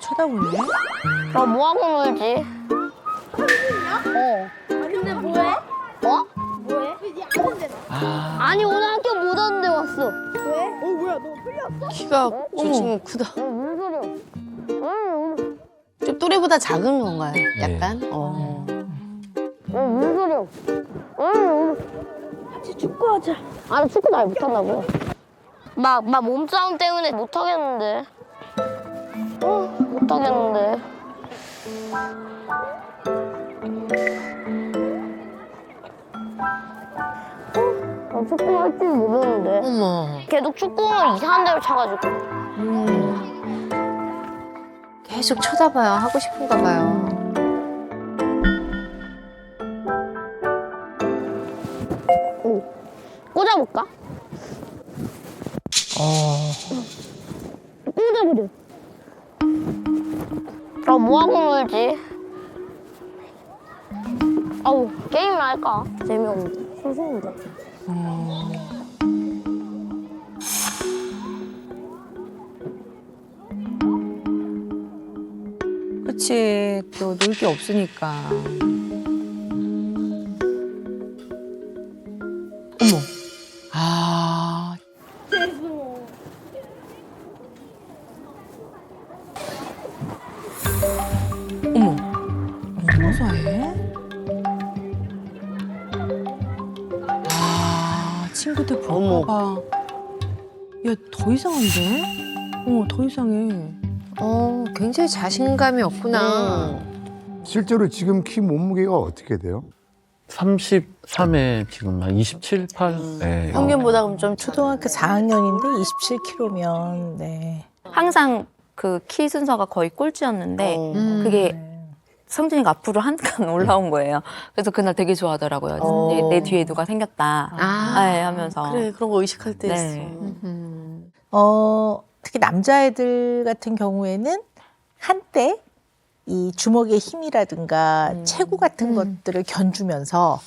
쳐다보네. 나 뭐하고 놀지? 어. 근데 뭐해? 어? 뭐해? 이제 아는 데나. 아, 아니 오늘 학교 못 왔는데 왔어. 왜? 어 뭐야 너 흘렸어? 키가 저 친구 크다. 어, 무슨 소리야? 어, 좀 또래보다 작은 건가요? 약간? 어. 어, 무슨 소리야? 어, 같이 축구하자. 아니 축구 잘 못한다고. 막, 막 몸싸움 때문에 못 하겠는데. 어, 못하겠는데. 어, 나 축구 할 줄 모르는데. 어머. 계속 축구를 이상한 데로 차가지고. 계속 쳐다봐요. 하고 싶은가 봐요. 꽂아볼까? 어. 꽂아버려. 나 뭐하고 놀지? 아우, 게임을 할까? 재미없는데. 소소한데. 그치. 또 놀 게 없으니까. 친구들 볼까봐. 야, 더 이상한데? 어머, 더 이상해. 어, 굉장히 자신감이 없구나. 실제로 지금 키 몸무게가 어떻게 돼요? 33에 지금 한 27, 8. 네. 평균보다 그럼 좀 초등학교 4학년인데 27kg면 네. 항상 그 키 순서가 거의 꼴찌였는데 음. 그게 성진이가 앞으로 한 칸 올라온 거예요. 그래서 그날 되게 좋아하더라고요. 어. 내, 내 뒤에 누가 생겼다. 아. 네, 하면서. 그래 그런 거 의식할 때 네. 있어. 음. 어, 특히 남자애들 같은 경우에는 한때 이 주먹의 힘이라든가 체구 같은 것들을 견주면서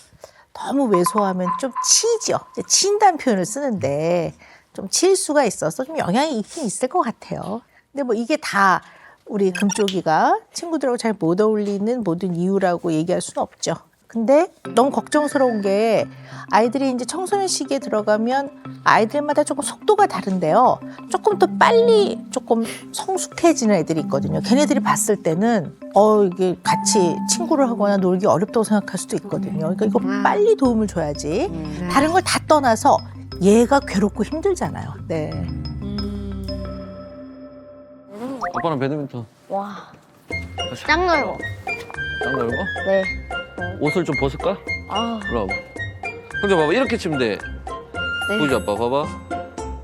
너무 왜소하면 좀 치죠. 이제 친다는 표현을 쓰는데 좀칠 수가 있어서 좀 영향이 있긴 있을 것 같아요. 근데 뭐 이게 다 우리 금쪽이가 친구들하고 잘 못 어울리는 모든 이유라고 얘기할 수는 없죠. 근데 너무 걱정스러운 게 아이들이 이제 청소년 시기에 들어가면 아이들마다 조금 속도가 다른데요. 조금 더 빨리 조금 성숙해지는 애들이 있거든요. 걔네들이 봤을 때는 어 이게 같이 친구를 하거나 놀기 어렵다고 생각할 수도 있거든요. 그러니까 이거 빨리 도움을 줘야지. 다른 걸 다 떠나서 얘가 괴롭고 힘들잖아요. 네. 아빠랑 배드민턴. 와. 짱 넓어. 짱 넓어? 네. 옷을 좀 벗을까? 아, 일로 와봐. 봐봐. 이렇게 치면 돼. 네. 보지 아빠 봐봐.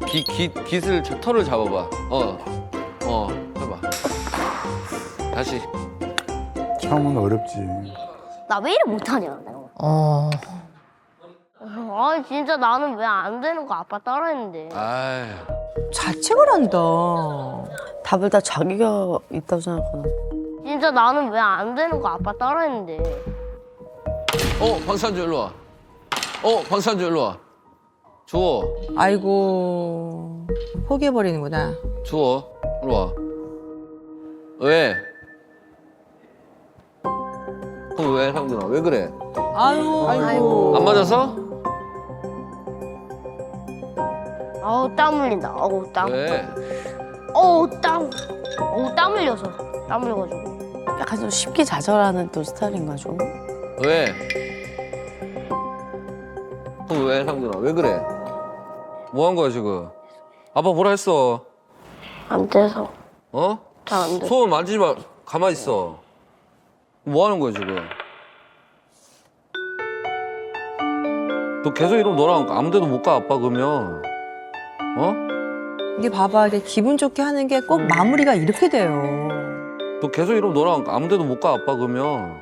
기, 기, 깃을, 자- 털을 잡아봐. 어. 어. 해봐. 다시. 처음은 어렵지. 나 왜 이래 못하냐? 어. 아, 진짜 나는 왜 안 되는 거 아빠 따라했는데. 아이. 자책을 한다. 답을 다 자기가 있다고 생각하나. 진짜 나는 왜 안 되는 거 아빠 따라했는데. 어, 방산주 일로 와. 어, 방산주 일로 와. 주워. 아이고. 포기해버리는구나. 주워. 일로 와. 왜? 그럼 왜, 상준아? 왜 그래? 아유, 아이고. 안 맞아서? 아우, 땀 흘린다. 아우, 땀. 왜? 어우, 땀. 어우, 땀 흘려서. 땀 흘려가지고. 약간 좀 쉽게 좌절하는 또 스타일인가 좀. 왜? 그럼 왜, 상준아? 왜 그래? 뭐 한 거야, 지금? 아빠 뭐라 했어? 안 돼서. 어? 잘 안 돼. 손 만지지 마. 가만히 있어. 뭐 하는 거야, 지금? 너 계속 이러면 너랑 아무 데도 못 가, 아빠, 그러면. 어? 이게 봐봐. 이게 기분 좋게 하는 게 꼭 마무리가 이렇게 돼요. 너 계속 이러면 너랑 아무 데도 못 가, 아빠, 그러면.